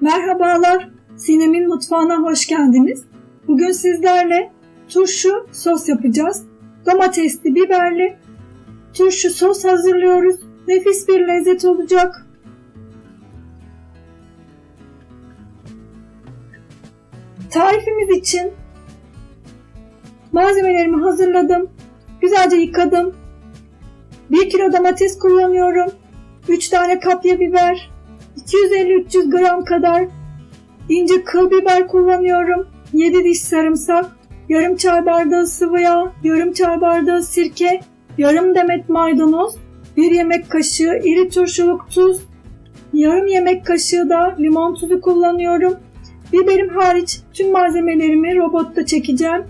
Merhabalar, Sinem'in mutfağına hoş geldiniz. Bugün sizlerle turşu sos yapacağız. Domatesli, biberli turşu sos hazırlıyoruz. Nefis bir lezzet olacak. Tarifimiz için malzemelerimi hazırladım. Güzelce yıkadım. 1 kilo domates kullanıyorum. 3 tane kapya biber, 250-300 gram kadar ince kıl biber kullanıyorum. 7 diş sarımsak, yarım çay bardağı sıvı yağ, yarım çay bardağı sirke, yarım demet maydanoz, 1 yemek kaşığı iri turşuluk tuz, yarım yemek kaşığı da limon tuzu kullanıyorum. Biberim hariç tüm malzemelerimi robotta çekeceğim.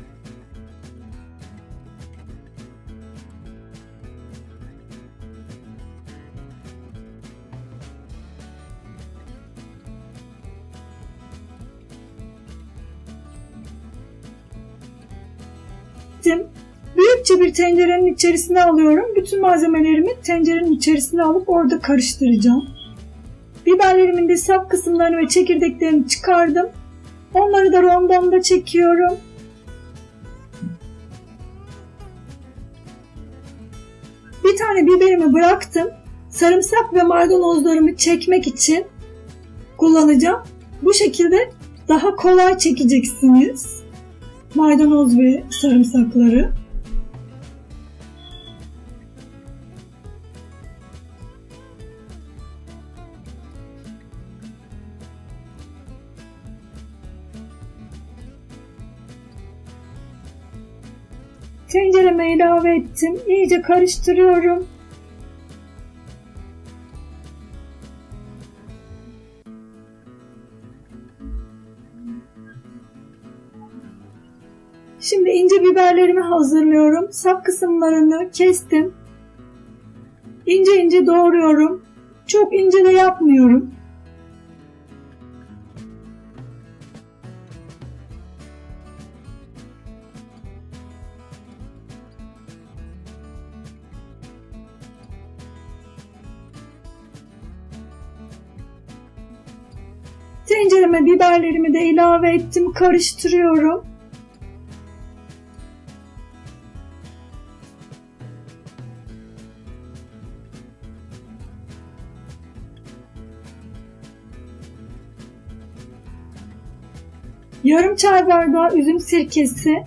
Bir tencerenin içerisine alıyorum. Bütün malzemelerimi tencerenin içerisine alıp orada karıştıracağım. Biberlerimin de sap kısımlarını ve çekirdeklerini çıkardım. Onları da rondomda çekiyorum. Bir tane biberimi bıraktım. Sarımsak ve maydanozlarımı çekmek için kullanacağım. Bu şekilde daha kolay çekeceksiniz maydanoz ve sarımsakları. Tencereme ilave ettim. İyice karıştırıyorum. Şimdi ince biberlerimi hazırlıyorum. Sap kısımlarını kestim. İnce ince doğruyorum. Çok ince de yapmıyorum. Tencereme biberlerimi de ilave ettim. Karıştırıyorum. yarım çay bardağı üzüm sirkesi,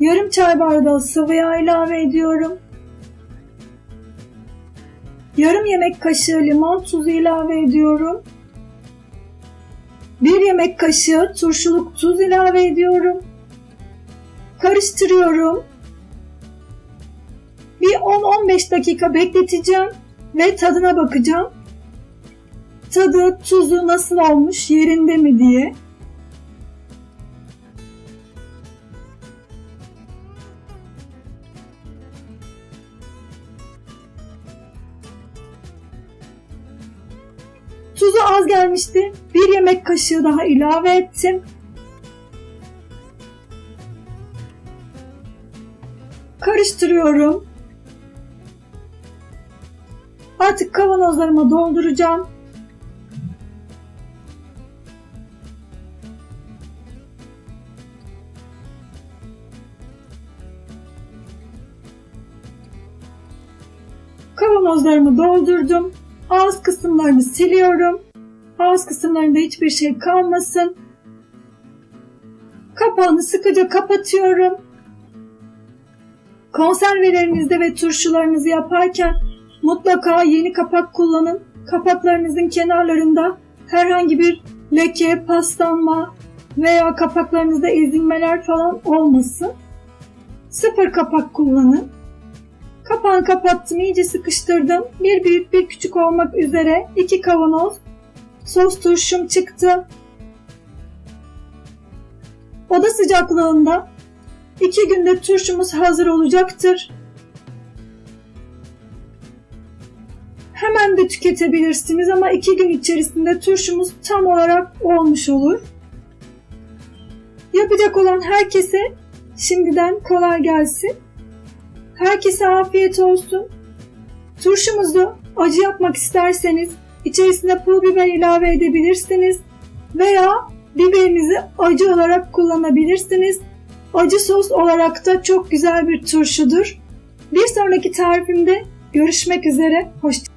yarım çay bardağı sıvı yağ ilave ediyorum. Yarım yemek kaşığı limon tuzu ilave ediyorum. Bir yemek kaşığı turşuluk tuz ilave ediyorum. Karıştırıyorum. Bir 10-15 dakika bekleteceğim ve tadına bakacağım. Tadı, tuzu nasıl olmuş, yerinde mi diye. Tuzu az gelmişti. Bir yemek kaşığı daha ilave ettim. Karıştırıyorum. Artık kavanozlarıma dolduracağım. Kavanozlarımı doldurdum. Ağız kısımlarını siliyorum. Ağız kısımlarında hiçbir şey kalmasın. Kapağını sıkıca kapatıyorum. Konservelerinizde ve turşularınızı yaparken mutlaka yeni kapak kullanın. Kapaklarınızın kenarlarında herhangi bir leke, paslanma veya kapaklarınızda ezilmeler falan olmasın. Sıfır kapak kullanın. Kapağını kapattım, iyice sıkıştırdım. Bir büyük bir küçük olmak üzere iki kavanoz sos turşum çıktı. Oda sıcaklığında iki günde turşumuz hazır olacaktır. Hemen de tüketebilirsiniz ama iki gün içerisinde turşumuz tam olarak olmuş olur. Yapacak olan herkese şimdiden kolay gelsin. Herkese afiyet olsun. Turşumuzu acı yapmak isterseniz İçerisine pul biber ilave edebilirsiniz veya biberinizi acı olarak kullanabilirsiniz. Acı sos olarak da çok güzel bir turşudur. Bir sonraki tarifimde görüşmek üzere. Hoşçakalın.